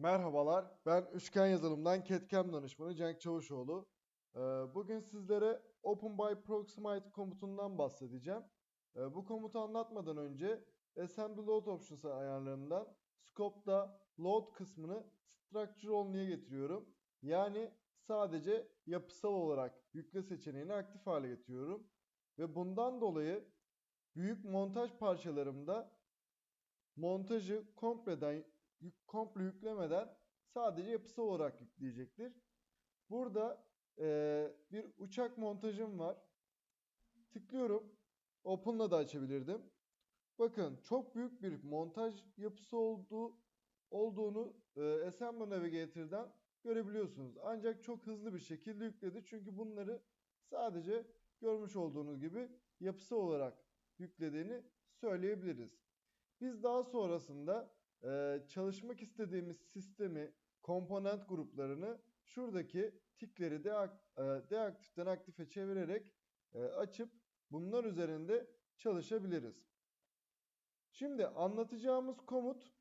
Merhabalar, ben Üçgen Yazılım'dan CAD/CAM danışmanı Cenk Çavuşoğlu. Ee, Bugün sizlere Open by Proximite komutundan bahsedeceğim. Ee, Bu komutu anlatmadan önce Assembly Load Options ayarlarından Scope'da Load kısmını Structure Only'ye getiriyorum. Yani sadece yapısal olarak yükle seçeneğini aktif hale getiriyorum. Ve bundan dolayı büyük montaj parçalarımda montajı kompleden yük, komple yüklemeden sadece yapısal olarak yükleyecektir. Burada eee, bir uçak montajım var. Tıklıyorum. Open'la da açabilirdim. Bakın çok büyük bir montaj yapısı olduğu olduğunu eee Assembly Navigator'dan görebiliyorsunuz. Ancak çok hızlı bir şekilde yükledi. Çünkü bunları sadece görmüş olduğunuz gibi yapısı olarak yüklediğini söyleyebiliriz. Biz daha sonrasında e, çalışmak istediğimiz sistemi, komponent gruplarını şuradaki tikleri deak- e, deaktiften aktife çevirerek e, açıp bunlar üzerinde çalışabiliriz. Şimdi anlatacağımız komut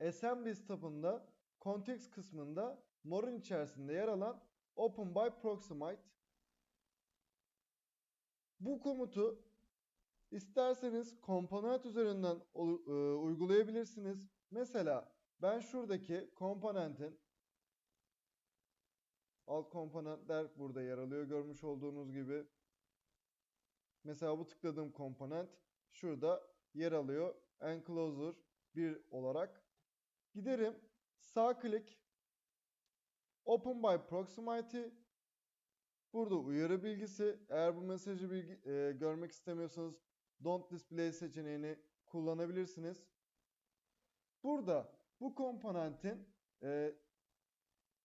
assembly tabında context kısmında mor'un içerisinde yer alan open by proximite. Bu komutu İsterseniz komponent üzerinden e, uygulayabilirsiniz. Mesela ben şuradaki komponentin alt komponentler burada yer alıyor görmüş olduğunuz gibi. Mesela bu tıkladığım komponent şurada yer alıyor. Enclosure 1 olarak. Giderim sağ klik Open by Proximity Burada uyarı bilgisi. Eğer bu mesajı bilgi, e, görmek istemiyorsanız Don't Display seçeneğini kullanabilirsiniz. Burada bu komponentin e,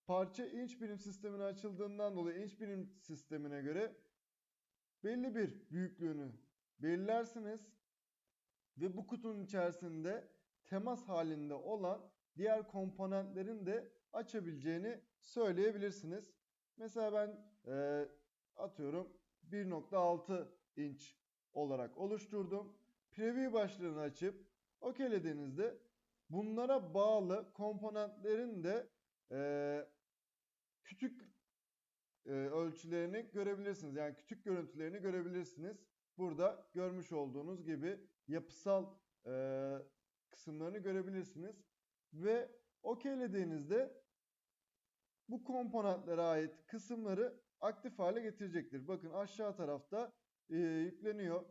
parça inç birim sistemine açıldığından dolayı inç birim sistemine göre belli bir büyüklüğünü belirlersiniz ve bu kutunun içerisinde temas halinde olan diğer komponentlerin de açabileceğini söyleyebilirsiniz. Mesela ben e, atıyorum 1.6 inç olarak oluşturdum. Preview başlığını açıp okeylediğinizde bunlara bağlı komponentlerin de e, küçük e, ölçülerini görebilirsiniz. Yani küçük görüntülerini görebilirsiniz. Burada görmüş olduğunuz gibi yapısal e, kısımlarını görebilirsiniz. Ve okeylediğinizde bu komponentlere ait kısımları aktif hale getirecektir. Bakın aşağı tarafta e, yükleniyor.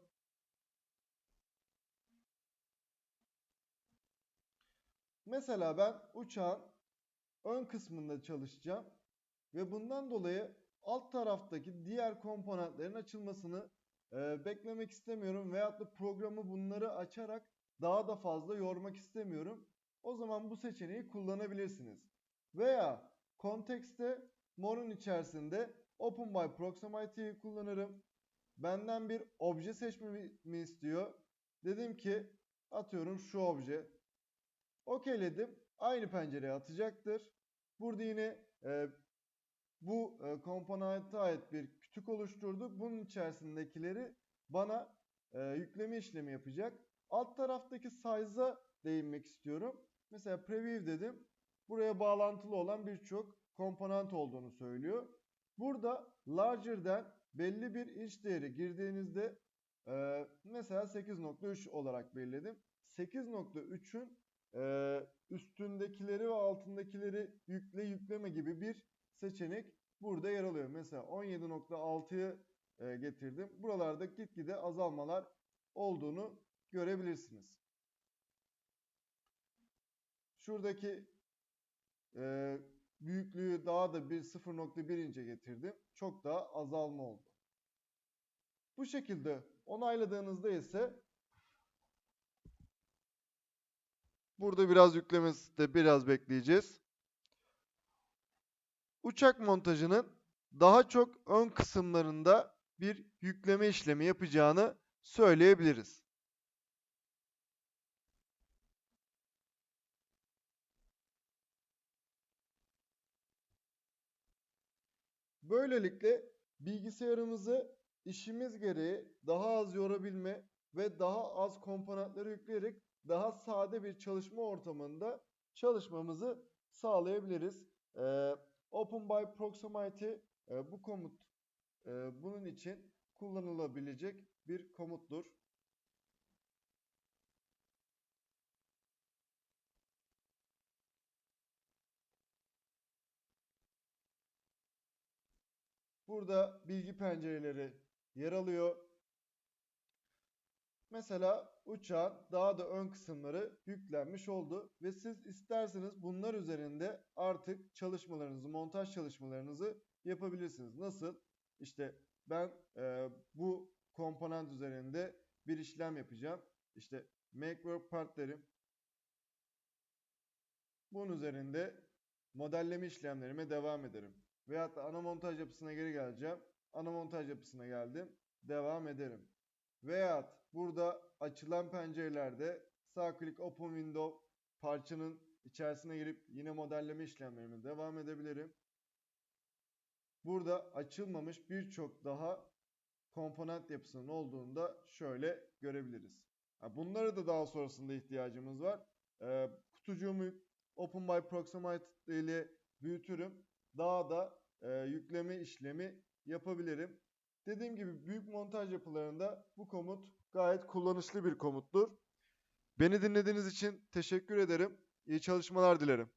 Mesela ben uçağın ön kısmında çalışacağım ve bundan dolayı alt taraftaki diğer komponentlerin açılmasını e, beklemek istemiyorum veyahut da programı bunları açarak daha da fazla yormak istemiyorum. O zaman bu seçeneği kullanabilirsiniz. Veya kontekste mor'un içerisinde Open by Proximity'yi kullanırım. Benden bir obje seçmemi istiyor. Dedim ki atıyorum şu obje. Okeyledim. Aynı pencereye atacaktır. Burada yine e, bu e, komponente ait bir kütük oluşturdu. Bunun içerisindekileri bana e, yükleme işlemi yapacak. Alt taraftaki size'a değinmek istiyorum. Mesela preview dedim. Buraya bağlantılı olan birçok komponent olduğunu söylüyor. Burada larger'den belli bir inç değeri girdiğinizde e, mesela 8.3 olarak belirledim. 8.3'ün e, üstündekileri ve altındakileri yükle yükleme gibi bir seçenek burada yer alıyor. Mesela 17.6'yı e, getirdim. Buralarda gitgide azalmalar olduğunu görebilirsiniz. Şuradaki e, büyüklüğü daha da bir 0.1 ince getirdim. Çok daha azalma oldu. Bu şekilde onayladığınızda ise burada biraz yüklemesi de biraz bekleyeceğiz. Uçak montajının daha çok ön kısımlarında bir yükleme işlemi yapacağını söyleyebiliriz. Böylelikle bilgisayarımızı işimiz gereği daha az yorabilme ve daha az komponentleri yükleyerek daha sade bir çalışma ortamında çalışmamızı sağlayabiliriz. Ee, Open by Proximity e, bu komut e, bunun için kullanılabilecek bir komuttur. Burada bilgi pencereleri yer alıyor. Mesela uçağın daha da ön kısımları yüklenmiş oldu ve siz isterseniz bunlar üzerinde artık çalışmalarınızı, montaj çalışmalarınızı yapabilirsiniz. Nasıl? İşte ben e, bu komponent üzerinde bir işlem yapacağım. İşte make work part derim. Bunun üzerinde modelleme işlemlerime devam ederim. Veyahut da ana montaj yapısına geri geleceğim. Ana montaj yapısına geldim. Devam ederim. Veyahut burada açılan pencerelerde sağ klik open window parçanın içerisine girip yine modelleme işlemlerime devam edebilirim. Burada açılmamış birçok daha komponent yapısının olduğunu da şöyle görebiliriz. Bunlara da daha sonrasında ihtiyacımız var. Ee, kutucuğumu Open by Proximate ile büyütürüm. Daha da e, yükleme işlemi yapabilirim. Dediğim gibi büyük montaj yapılarında bu komut gayet kullanışlı bir komuttur. Beni dinlediğiniz için teşekkür ederim. İyi çalışmalar dilerim.